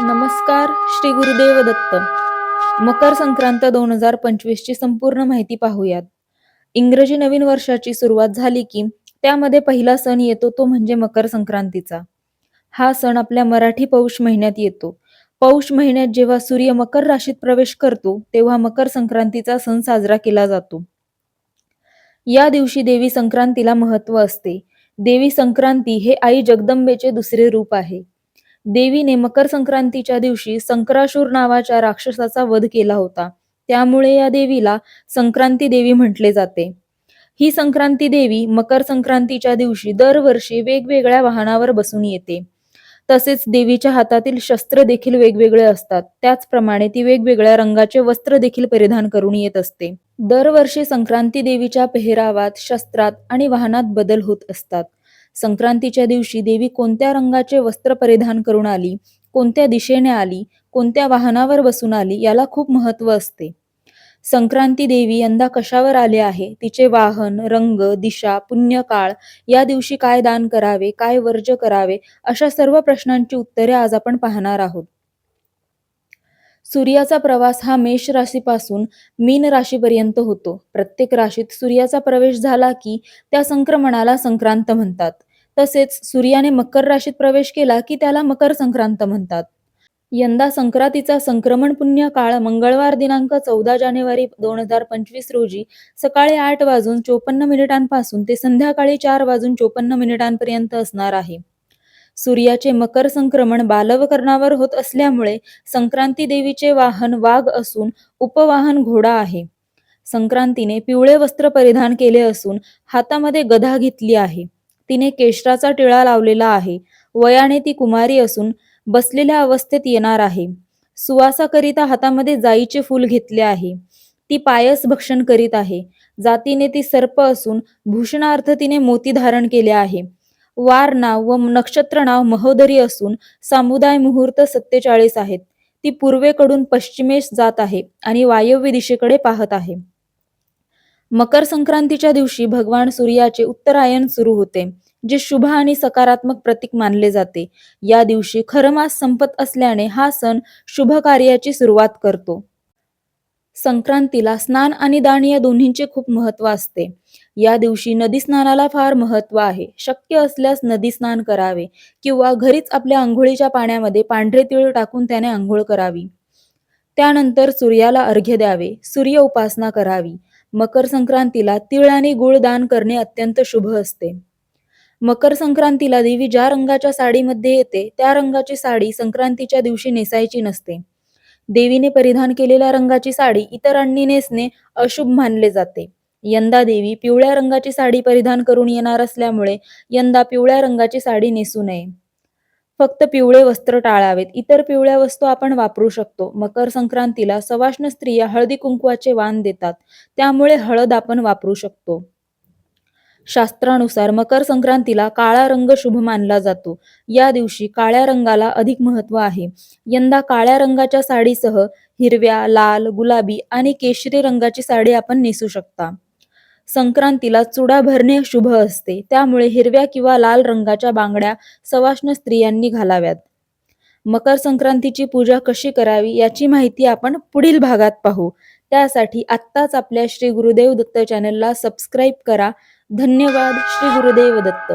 नमस्कार श्री गुरुदेव दत्त. मकर संक्रांत दोन हजार पंचवीस ची संपूर्ण माहिती पाहूयात. इंग्रजी नवीन वर्षाची सुरुवात झाली की त्यामध्ये पहिला सण येतो तो म्हणजे मकर संक्रांतीचा. हा सण आपल्या मराठी पौष महिन्यात येतो. पौष महिन्यात जेव्हा सूर्य मकर राशीत प्रवेश करतो तेव्हा मकर संक्रांतीचा सण साजरा केला जातो. या दिवशी देवी संक्रांतीला महत्त्व असते. देवी संक्रांती हे आई जगदंबेचे दुसरे रूप आहे. देवीने मकर संक्रांतीच्या दिवशी संक्राशूर नावाच्या राक्षसाचा वध केला होता. त्यामुळे या देवीला संक्रांती देवी म्हटले जाते. ही संक्रांती देवी मकर संक्रांतीच्या दिवशी दरवर्षी वेगवेगळ्या वाहनावर बसून येते. तसेच देवीच्या हातातील शस्त्र देखील वेगवेगळे असतात. त्याचप्रमाणे ती वेगवेगळ्या रंगाचे वस्त्र देखील परिधान करून येत असते. दरवर्षी संक्रांती देवीच्या पेहरावात शस्त्रात आणि वाहनात बदल होत असतात. संक्रांतीच्या दिवशी देवी कोणत्या रंगाचे वस्त्र परिधान करून आली कोणत्या दिशेने आली कोणत्या वाहनावर बसून आली याला खूप महत्त्व असते. संक्रांती देवी यंदा कशावर आले आहे तिचे वाहन रंग दिशा पुण्यकाळ या दिवशी काय दान करावे काय वर्ज करावे अशा सर्व प्रश्नांची उत्तरे आज आपण पाहणार आहोत. सूर्याचा प्रवास हा मेष राशीपासून मीन राशीपर्यंत होतो. प्रत्येक राशीत सूर्याचा प्रवेश झाला की त्या संक्रमणाला संक्रांत म्हणतात. तसेच सूर्याने मकर राशीत प्रवेश केला की त्याला मकर संक्रांत म्हणतात. यंदा संक्रांतीचा संक्रमण पुण्य काळ मंगळवार दिनांक चौदा जानेवारी दोन हजार पंचवीस रोजी सकाळी आठ वाजून चोपन्न मिनिटांपासून ते संध्याकाळी चार वाजून चोपन्न मिनिटांपर्यंत असणार आहे. सूर्याचे मकर संक्रमण बालवकरणावर होत असल्यामुळे संक्रांती देवीचे वाहन वाघ असून उपवाहन घोडा आहे. संक्रांतीने पिवळे वस्त्र परिधान केले असून हातामध्ये गधा घेतली आहे. तिने केशराचा टिळा लावलेला आहे. वयाने ती कुमारी असून बसलेल्या अवस्थेत येणार आहे. सुवासाकरिता हातामध्ये जाईचे फूल घेतले आहे. ती पायस भक्षण करीत आहे. जातीने ती सर्प असून भूषणार्थ तिने मोती धारण केले आहे. वार नाव व नक्षत्र नाव महोदरी असून सामुदाय मुहूर्त सत्तेचाळीस आहेत. ती पूर्वेकडून पश्चिमेस जात आहे आणि वायव्य दिशेकडे पाहत आहे. मकर संक्रांतीच्या दिवशी भगवान सूर्याचे उत्तरायण सुरू होते जे शुभ आणि सकारात्मक प्रतीक मानले जाते. या दिवशी खरमास संपत असल्याने हा सण शुभ कार्याची सुरुवात करतो. संक्रांतीला स्नान आणि दान या दोन्हींचे खूप महत्त्व असते. या दिवशी नदी स्नानाला फार महत्त्व आहे. शक्य असल्यास नदी स्नान करावे किंवा घरीच आपल्या आंघोळीच्या पाण्यामध्ये पांढरे तिळ टाकून त्याने आंघोळ करावी. त्यानंतर सूर्याला अर्घ्य द्यावे. सूर्य उपासना करावी. मकर संक्रांतीला तिळ आणि गुळ दान करणे अत्यंत शुभ असते. मकर संक्रांतीला देवी ज्या रंगाच्या साडीमध्ये येते त्या रंगाची साडी संक्रांतीच्या दिवशी नेसायची नसते. देवीने परिधान केलेल्या रंगाची साडी इतरांनी नेसणे अशुभ मानले जाते. यंदा देवी पिवळ्या रंगाची साडी परिधान करून येणार असल्यामुळे यंदा पिवळ्या रंगाची साडी नेसू नये. फक्त पिवळे वस्त्र टाळावेत. इतर पिवळ्या वस्तू आपण वापरू शकतो. मकर संक्रांतीला सवाष्ण स्त्रिया हळदी कुंकवाचे वाण देतात. त्यामुळे हळद आपण वापरू शकतो. शास्त्रानुसार मकर संक्रांतीला काळा रंग शुभ मानला जातो. या दिवशी काळ्या रंगाला अधिक महत्त्व आहे. यंदा काळ्या रंगाच्या साडीसह हिरव्या लाल गुलाबी आणि केशरी रंगाची साडी आपण नेसू शकता. संक्रांतीला चुडा भरणे शुभ असते. त्यामुळे हिरव्या किंवा लाल रंगाच्या बांगड्या सवाष्ण स्त्रियांनी घालाव्यात. मकर संक्रांतीची पूजा कशी करावी याची माहिती आपण पुढील भागात पाहू. त्यासाठी आत्ताच आपल्या श्री गुरुदेव दत्त चॅनलला सबस्क्राईब करा. धन्यवाद श्री गुरुदेव दत्त.